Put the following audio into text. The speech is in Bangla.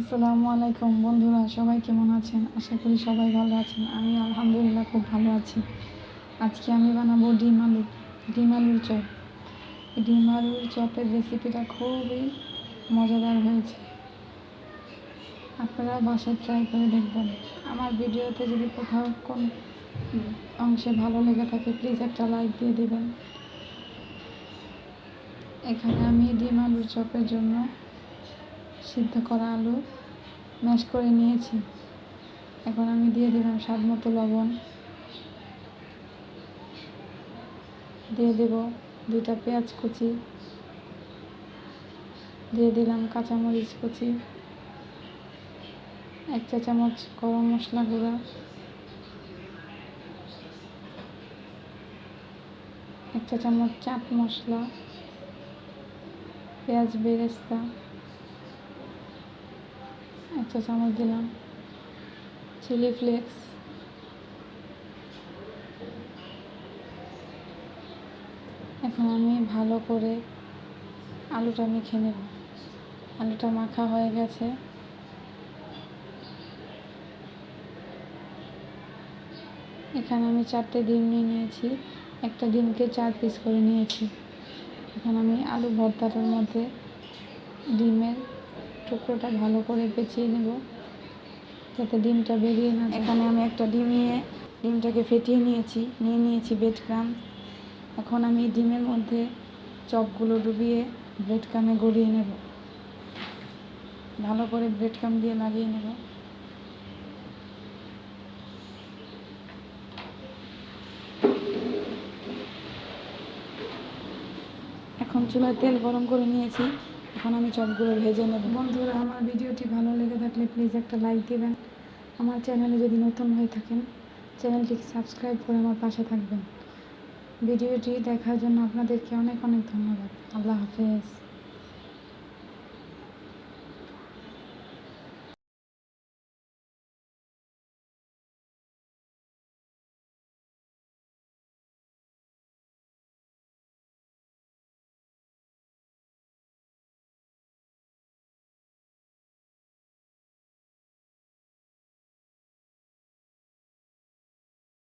আসসালামু আলাইকুম বন্ধুরা, সবাই কেমন আছেন? আশা করি সবাই ভালো আছেন। আমি আলহামদুলিল্লাহ খুব ভালো আছি। আজকে আমি বানাবো ডিম আলু, ডিম আলুর চপ। ডিম আলুর চপের রেসিপিটা খুবই মজাদার হয়েছে। আপনারা বাসায় ট্রাই করে দেখবেন। আমার ভিডিওতে যদি কোথাও কোন অংশে ভালো লেগে থাকে প্লিজ একটা লাইক দিয়ে দেবেন। এখানে আমি ডিম আলুর চপের জন্য সিদ্ধ করা আলু ম্যাশ করে নিয়েছি। এখন আমি দিয়ে দিলাম স্বাদ মতো লবণ। দিয়ে দেব দুইটা পেঁয়াজ কুচি। দিয়ে দিলাম কাঁচামরিচ কুচি। এক চা চামচ গরম মশলা গুঁড়া। এক চা চামচ চাট মশলা। পেঁয়াজ বেরেস্তা। এক চা চামচ দিলাম। চিলি ফ্লেক্স এখন আমি ভালো করে আলুটা মেখে নেব। আলুটা মাখা হয়ে গেছে। এখানে আমি চারটে ডিম নিয়ে নিয়েছি। একটা ডিমকে চার পিস করে নিয়েছি। এখন আমি আলু ভর্তাটার মধ্যে ডিমের টুকরোটা ভালো করে পেঁচিয়ে নেব, যাতে ডিমটা বেরিয়ে না এখানে আমি একটা ডিম নিয়ে, ডিমটাকে ফেটিয়ে নিয়েছি, নিয়ে নিয়েছি বেড ক্রাম এখন আমি ডিমের মধ্যে চপগুলো ডুবিয়ে ব্রেড ক্রামে গড়িয়ে নেব। ভালো করে ব্রেড ক্রাম দিয়ে লাগিয়ে নেব। এখন চুলায় তেল গরম করে নিয়েছি। এখন আমি চপগুলো ভেজে নেব। বন্ধুরা, আমার ভিডিওটি ভালো লেগে থাকলে প্লিজ একটা লাইক দেবেন। আমার চ্যানেলে যদি নতুন হয়ে থাকেন চ্যানেলটিকে সাবস্ক্রাইব করে আমার পাশে থাকবেন। ভিডিওটি দেখার জন্য আপনাদেরকে অনেক অনেক ধন্যবাদ। আল্লাহ হাফেজ।